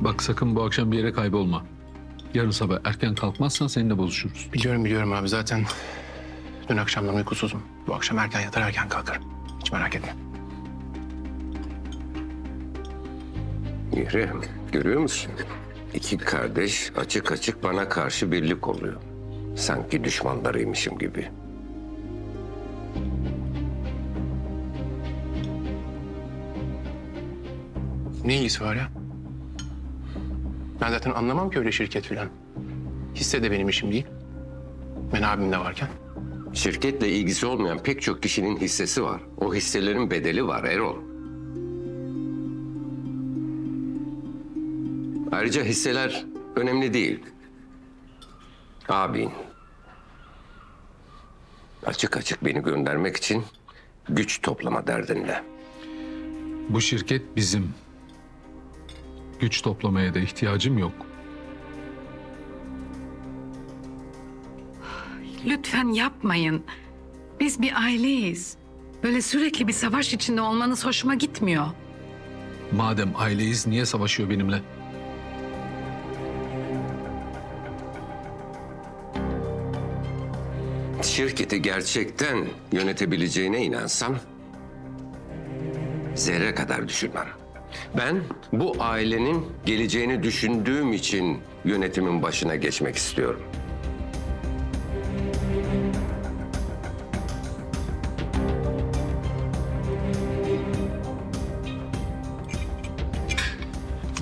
Bak sakın bu akşam bir yere kaybolma. Yarın sabah erken kalkmazsan seninle bozuşuruz. Biliyorum biliyorum abi zaten dün akşamdan uykusuzum. Bu akşam erken yatar erken kalkarım. Hiç merak etme. Mihri, görüyor musun? İki kardeş açık açık bana karşı birlik oluyor. Sanki düşmanlarıymışım gibi. Ne ilgisi var ya? Ben zaten anlamam ki öyle şirket falan. Hisse de benim işim değil. Ben abim de varken. Şirketle ilgisi olmayan pek çok kişinin hissesi var. O hisselerin bedeli var Erol. Ayrıca hisseler önemli değil. Abin. Açık açık beni göndermek için güç toplama derdinde. Bu şirket bizim. Güç toplamaya da ihtiyacım yok. Lütfen yapmayın. Biz bir aileyiz. Böyle sürekli bir savaş içinde olmanız hoşuma gitmiyor. Madem aileyiz niye savaşıyor benimle? Şirketi gerçekten yönetebileceğine inansam zerre kadar düşünmem. Ben bu ailenin geleceğini düşündüğüm için yönetimin başına geçmek istiyorum.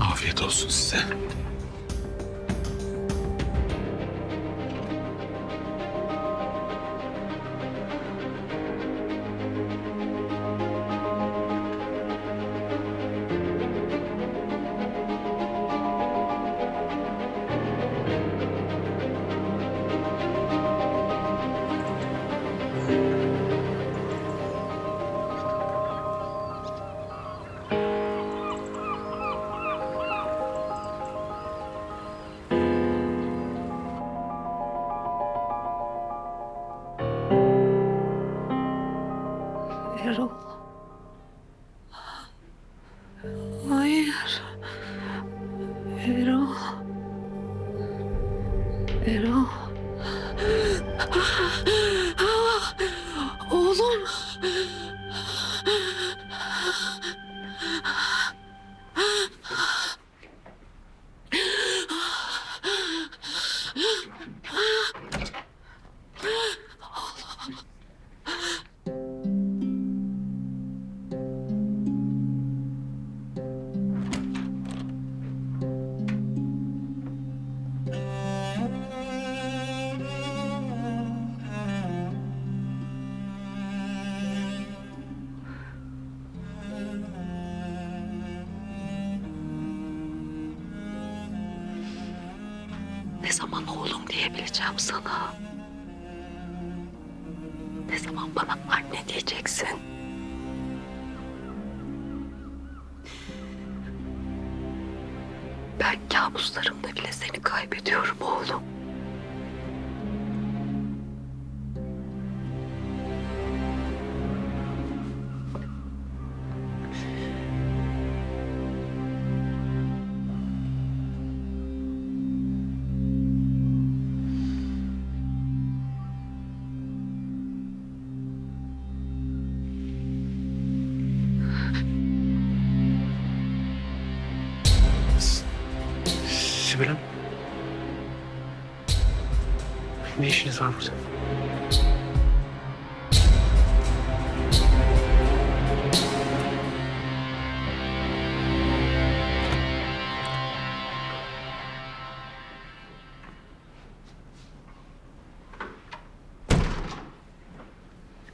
Afiyet olsun size. Oğlum. zaman oğlum diyebileceğim sana? Ne zaman bana anne diyeceksin? Ben kabuslarımda bile seni kaybediyorum oğlum. İşiniz var burada?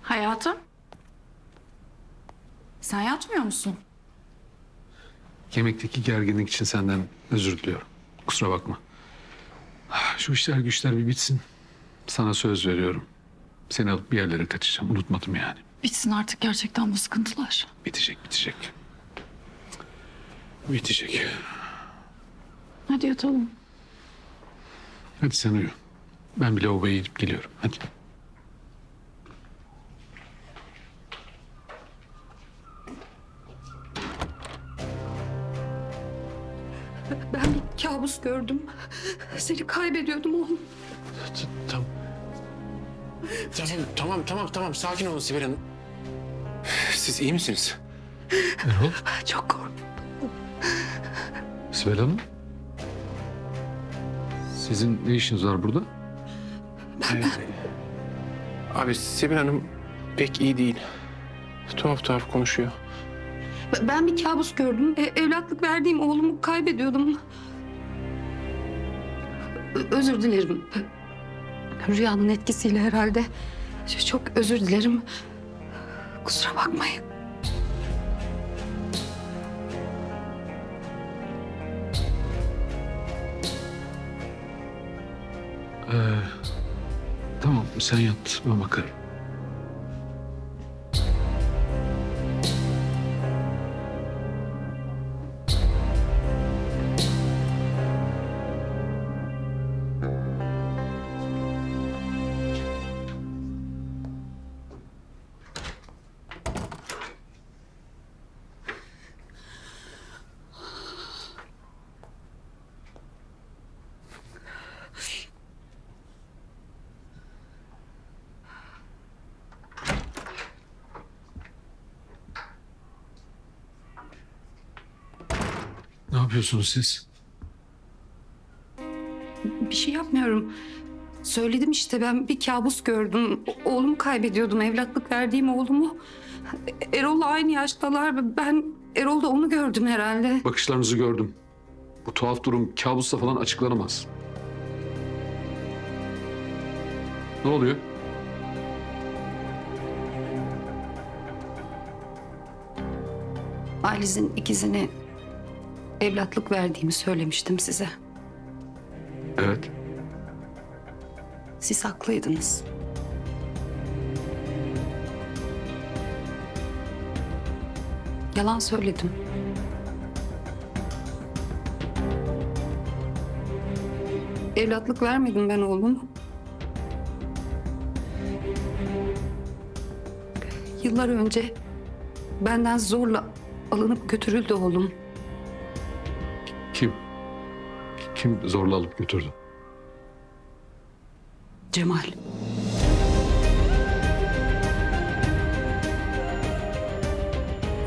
Hayatım. Sen yatmıyor musun? Yemekteki gerginlik için senden özür diliyorum. Kusura bakma. Şu işler güçler bir bitsin. Sana söz veriyorum. Seni alıp bir yerlere kaçacağım. Unutmadım yani. Bitsin artık gerçekten bu sıkıntılar. Bitecek, bitecek. Bitecek. Hadi yatalım. Hadi sen uyu. Ben bir lavaboya gidip geliyorum. Hadi. Ben bir kabus gördüm. Seni kaybediyordum oğlum. Tamam. Tamam, tamam, tamam, tamam. Sakin olun Sibel Hanım. Siz iyi misiniz? Erol, Çok korktum. Sibel Hanım. Sizin ne işiniz var burada? Abi Sibel Hanım pek iyi değil. Tuhaf tuhaf konuşuyor. Ben bir kabus gördüm. E, evlatlık verdiğim oğlumu kaybediyordum. Ö- özür dilerim. Rüyanın etkisiyle herhalde. Çok özür dilerim. Kusura bakmayın. Ee, tamam sen yat ben bakarım. Yapıyorsunuz siz? Bir şey yapmıyorum. Söyledim işte ben bir kabus gördüm. Oğlumu kaybediyordum. Evlatlık verdiğim oğlumu. Erol'la aynı yaştalar. Ben Erol'da onu gördüm herhalde. Bakışlarınızı gördüm. Bu tuhaf durum kabusla falan açıklanamaz. Ne oluyor? Ailiz'in ikizini evlatlık verdiğimi söylemiştim size. Evet. Siz haklıydınız. Yalan söyledim. Evlatlık vermedim ben oğlumu. Yıllar önce benden zorla alınıp götürüldü oğlum. Kim zorla alıp götürdü? Cemal.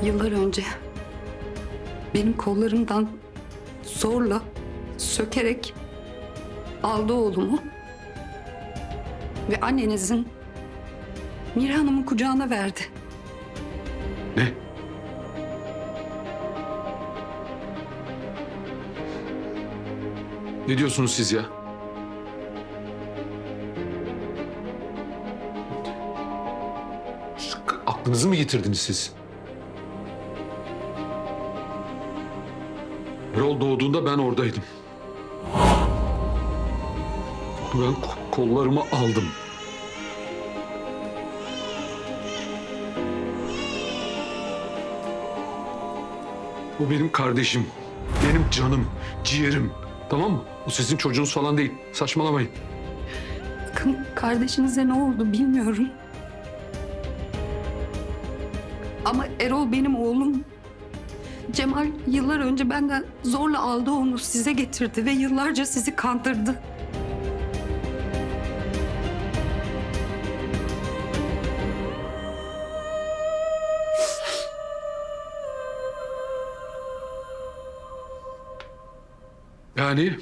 Yıllar önce benim kollarımdan zorla sökerek aldı oğlumu ve annenizin Mira Hanım'ın kucağına verdi. Ne diyorsunuz siz ya? Aklınızı mı yitirdiniz siz? Erol doğduğunda ben oradaydım. Onu ben ko- kollarıma aldım. O benim kardeşim. Benim canım, ciğerim. Tamam mı? O sizin çocuğunuz falan değil. Saçmalamayın. Bakın kardeşinize ne oldu bilmiyorum. Ama Erol benim oğlum. Cemal yıllar önce benden zorla aldı onu size getirdi ve yıllarca sizi kandırdı. Yani...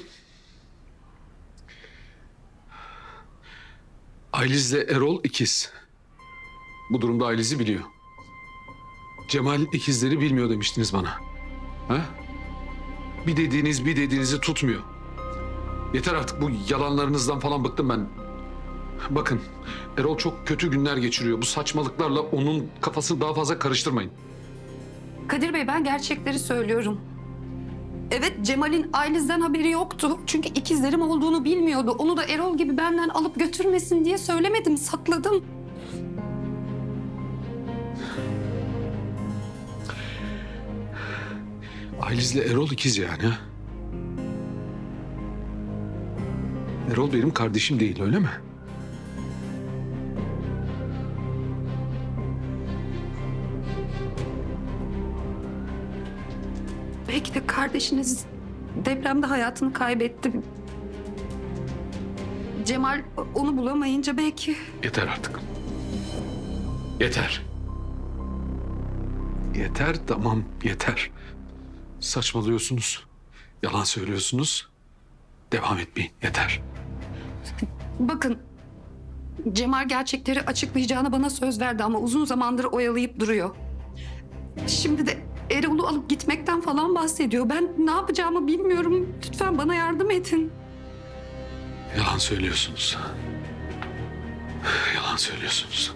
Ayliz'le Erol ikiz. Bu durumda Ayliz'i biliyor. Cemal ikizleri bilmiyor demiştiniz bana. Ha? Bir dediğiniz bir dediğinizi tutmuyor. Yeter artık bu yalanlarınızdan falan bıktım ben. Bakın Erol çok kötü günler geçiriyor. Bu saçmalıklarla onun kafasını daha fazla karıştırmayın. Kadir Bey ben gerçekleri söylüyorum. Evet Cemal'in ailesinden haberi yoktu. Çünkü ikizlerim olduğunu bilmiyordu. Onu da Erol gibi benden alıp götürmesin diye söylemedim, sakladım. Ayliz'le Erol ikiz yani. Erol benim kardeşim değil öyle mi? Belki de kardeşiniz depremde hayatını kaybetti. Cemal onu bulamayınca belki Yeter artık. Yeter. Yeter tamam yeter. Saçmalıyorsunuz. Yalan söylüyorsunuz. Devam etmeyin yeter. Bakın Cemal gerçekleri açıklayacağına bana söz verdi ama uzun zamandır oyalayıp duruyor. Şimdi de Erol'u alıp gitmekten falan bahsediyor. Ben ne yapacağımı bilmiyorum. Lütfen bana yardım edin. Yalan söylüyorsunuz. Yalan söylüyorsunuz.